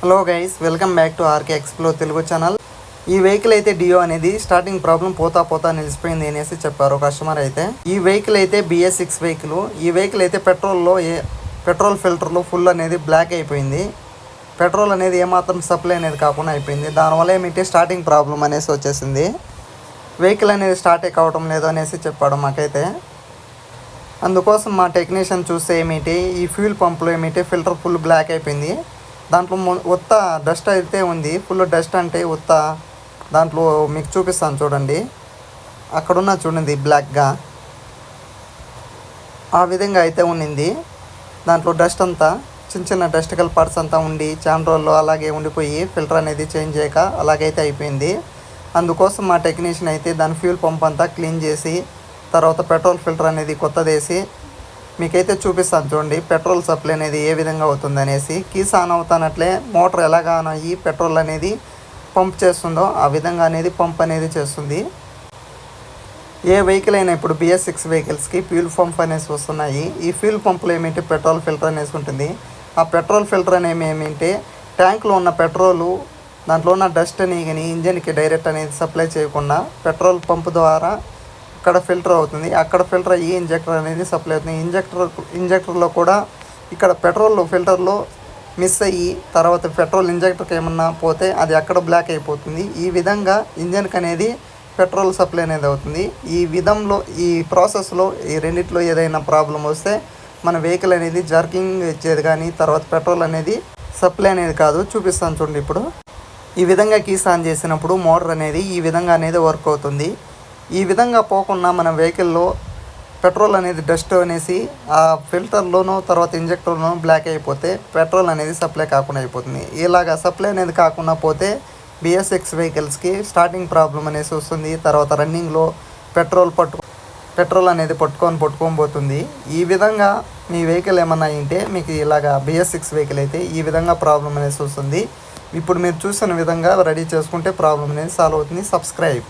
Hello guys welcome back to RK explo Telugu channel. ఈ vehicle అయితే Dio అనేది starting problem పోతా పోతా నిలిచిపోయింది అనేసి చెప్పారు కస్టమర్ అయితే. ఈ వెహికల్ అయితే బిఎస్ సిక్స్ వెహికల్ ఈ వెహికల్ అయితే పెట్రోల్లో ఏ పెట్రోల్ ఫిల్టర్లో ఫుల్ అనేది బ్లాక్ అయిపోయింది. పెట్రోల్ అనేది ఏమాత్రం సప్లై అనేది కాకుండా అయిపోయింది. దానివల్ల ఏమిటి? స్టార్టింగ్ ప్రాబ్లం అనేసి వచ్చేసింది. వెహికల్ అనేది స్టార్ట్ కావటం లేదు అనేసి చెప్పాడు మాకైతే. అందుకోసం మా టెక్నీషియన్ చూస్తే ఏమిటి? ఈ ఫ్యూల్ పంపులో ఏమిటి? ఫిల్టర్ ఫుల్ బ్లాక్ అయిపోయింది. దాంట్లో ఉత్త డస్ట్ అయితే ఉంది. ఫుల్ డస్ట్ అంటే ఉత్త దాంట్లో మీకు చూపిస్తాను చూడండి. అక్కడున్న చూడండి బ్లాక్గా. ఆ విధంగా అయితే ఉండింది దాంట్లో డస్ట్ అంతా చిన్న చిన్న డస్టికల్ పార్ట్స్ అంతా ఉండి చాండ్రోల్లో రోజుల్లో అలాగే ఉండిపోయి ఫిల్టర్ అనేది చేంజ్ చేయక అలాగైతే అయిపోయింది. అందుకోసం మా టెక్నీషియన్ అయితే దాని ఫ్యూల్ పంప్ అంతా క్లీన్ చేసి తర్వాత పెట్రోల్ ఫిల్టర్ అనేది కొత్తదేసి మీకైతే చూపిస్తాను చూడండి పెట్రోల్ సప్లై అనేది ఏ విధంగా అవుతుంది అనేసి కీస్ ఆన్ అవుతానట్లే మోటార్ ఎలాగా ఆన్ అయ్యి పెట్రోల్ అనేది పంప్ చేస్తుందో ఆ విధంగా అనేది పంప్ అనేది చేస్తుంది. ఏ వెహికల్ అయినా ఇప్పుడు బిఎస్ సిక్స్ వెహికల్స్కి ఫ్యూల్ పంప్ అనేసి వస్తున్నాయి. ఈ ఫ్యూల్ పంపులు ఏమిటి? పెట్రోల్ ఫిల్టర్ అనేసి ఉంటుంది. ఆ పెట్రోల్ ఫిల్టర్ అనేవి ఏమిటి? ట్యాంక్లో ఉన్న పెట్రోలు దాంట్లో ఉన్న డస్ట్ అని కానీ ఇంజన్కి డైరెక్ట్ అనేది సప్లై చేయకుండా పెట్రోల్ పంప్ ద్వారా అక్కడ ఫిల్టర్ అవుతుంది. అక్కడ ఫిల్టర్ అయ్యి ఇంజెక్టర్ అనేది సప్లై అవుతుంది. ఇంజెక్టర్ ఇంజెక్టర్లో కూడా ఇక్కడ పెట్రోల్ ఫిల్టర్లో మిస్ అయ్యి తర్వాత పెట్రోల్ ఇంజెక్టర్కి ఏమన్నా పోతే అది అక్కడ బ్లాక్ అయిపోతుంది. ఈ విధంగా ఇంజన్కి అనేది పెట్రోల్ సప్లై అనేది అవుతుంది. ఈ విధంలో ఈ ప్రాసెస్లో ఈ రెండిట్లో ఏదైనా ప్రాబ్లం వస్తే మన వెహికల్ అనేది జర్కింగ్ ఇచ్చేది కానీ తర్వాత పెట్రోల్ అనేది సప్లై అనేది కాదు. చూపిస్తాను చూడండి ఇప్పుడు. ఈ విధంగా కీస్ ఆన్ చేసినప్పుడు మోటార్ అనేది ఈ విధంగా అనేది వర్క్ అవుతుంది. ఈ విధంగా పోకుండా మన వెహికల్లో పెట్రోల్ అనేది డస్ట్ అనేసి ఆ ఫిల్టర్లోనూ తర్వాత ఇంజెక్టర్లోనూ బ్లాక్ అయిపోతే పెట్రోల్ అనేది సప్లై కాకుండా అయిపోతుంది. ఇలాగా సప్లై అనేది కాకుండా పోతే బిఎస్ఎక్స్ వెహికల్స్కి స్టార్టింగ్ ప్రాబ్లం అనేసి వస్తుంది. తర్వాత రన్నింగ్లో పెట్రోల్ పట్టు పెట్రోల్ అనేది పట్టుకొని పట్టుకొని పోతుంది. ఈ విధంగా మీ వెహికల్ ఏమన్నా అయింటే మీకు ఇలాగా బిఎస్ సిక్స్ వెహికల్ అయితే ఈ విధంగా ప్రాబ్లం అనేసి వస్తుంది. ఇప్పుడు మీరు చూసిన విధంగా రెడీ చేసుకుంటే ప్రాబ్లం అనేది సాల్వ్ అవుతుంది. సబ్స్క్రైబ్